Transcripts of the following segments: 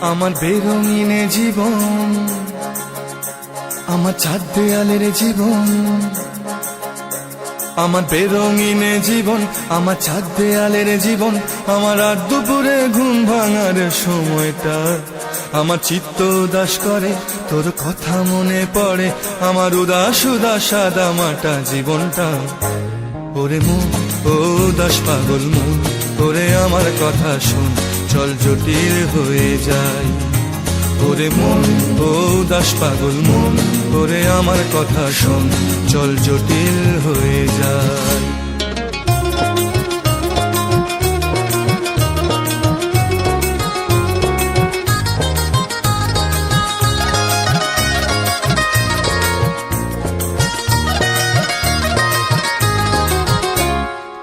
আমার বেরঙিনে জীবন, আমার চার দেয়ালের জীবন, আমার বেরঙিনে জীবন, আমার চার দেয়ালের জীবন, আমার আর দুপুরে ঘুম ভাঙার সময়টা। আমার চিত্ত উদাস করে, তোর কথা মনে পড়ে, আমার উদাস উদাস সাদা মাটা জীবনটা। ওরে মন, ও উদাস পাগল মন। ওরে আমার কথা শুন, চল জটিল হয়ে যাই। ওরে মন, ও দাস পাগল মন, ওরে আমার কথা শোন, চল জটিল হয়ে যায়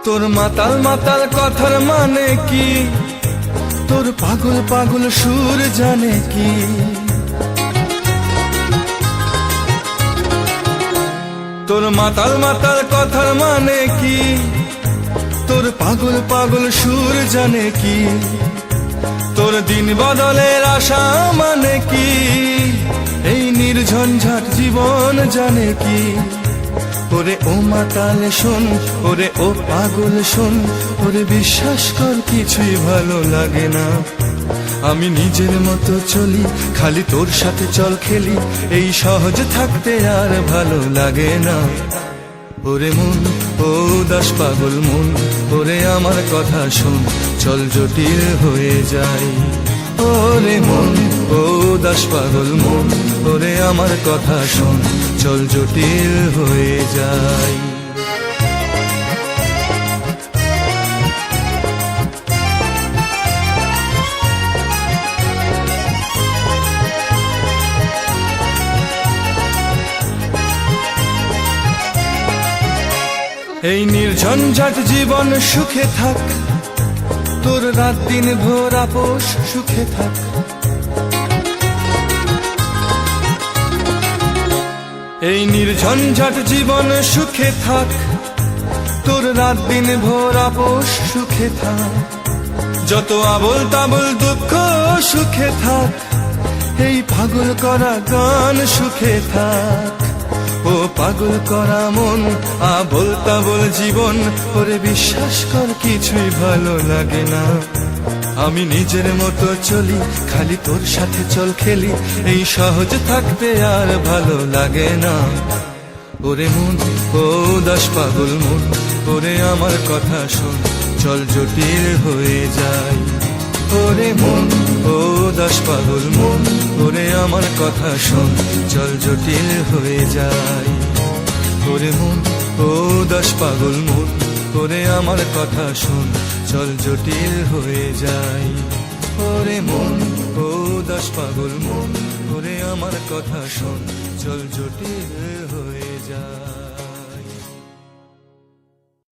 তোর মাতাল মাতাল কথার মানে কি? তোর পাগল পাগল সুর জানে কি? তোর মাতাল মাতাল কথার মানে কি? তোর পাগল পাগল সুর জানে কি? তোর দিন বদলের আশা মানে কি? এই নির্ঝঞ্ঝাট জীবন জানে কি? ওরে ও মাতাল শোন, ওরে ও পাগল শোন, ওরে বিশ্বাস কর কিছুই ভালো লাগে না। আমি নিজের মতো চলি, খালি তোর সাথে চল খেলি, এই সহজ থাকতে আর ভালো লাগে না। ওরে মন, ও দাস পাগল মন, ওরে আমার কথা শোন, চল জটিল হয়ে যাই। ওরে মন ও দাস পাগল মন ওরে আমার কথা শোন, চল জটিল হয়ে যাই। এই নির্ঝঞ্ঝাট জীবন সুখে থাক, তোর রাত দিন ভোর আপোষ সুখে থাক। এই নির্ঝঞ্ঝাট জীবন সুখে থাক। তোর রাত দিন ভোর আপোষ সুখে থাক। যত আবল তাবল দুঃখ সুখে থাক। এই পাগল করা গান সুখে থাক। ও পাগল করা মন, আবল তাবল জীবন, ওরে বিশ্বাস কর কিছুই ভালো লাগে না। আমি নিজের মতো চলি, খালি তোর সাথে চল খেলি। এই সহজ থাকতে আর ভালো লাগে না। ওরে মন, ও দাস পাগল মন, ওরে আমার কথা শোন, চল জটিল হয়ে যায় ওরে মন, ও দাস পাগল মন, ওরে আমার কথা শোন, চল জটিল হয়ে যায় ওরে মন, ও দাস পাগল মন, ওরে আমার কথা শোন চল জটিল হয়ে যায় ওরে মন, ও দাস পাগল মন, ওরে আমার কথা শোন। চল জটিল হয়ে যায়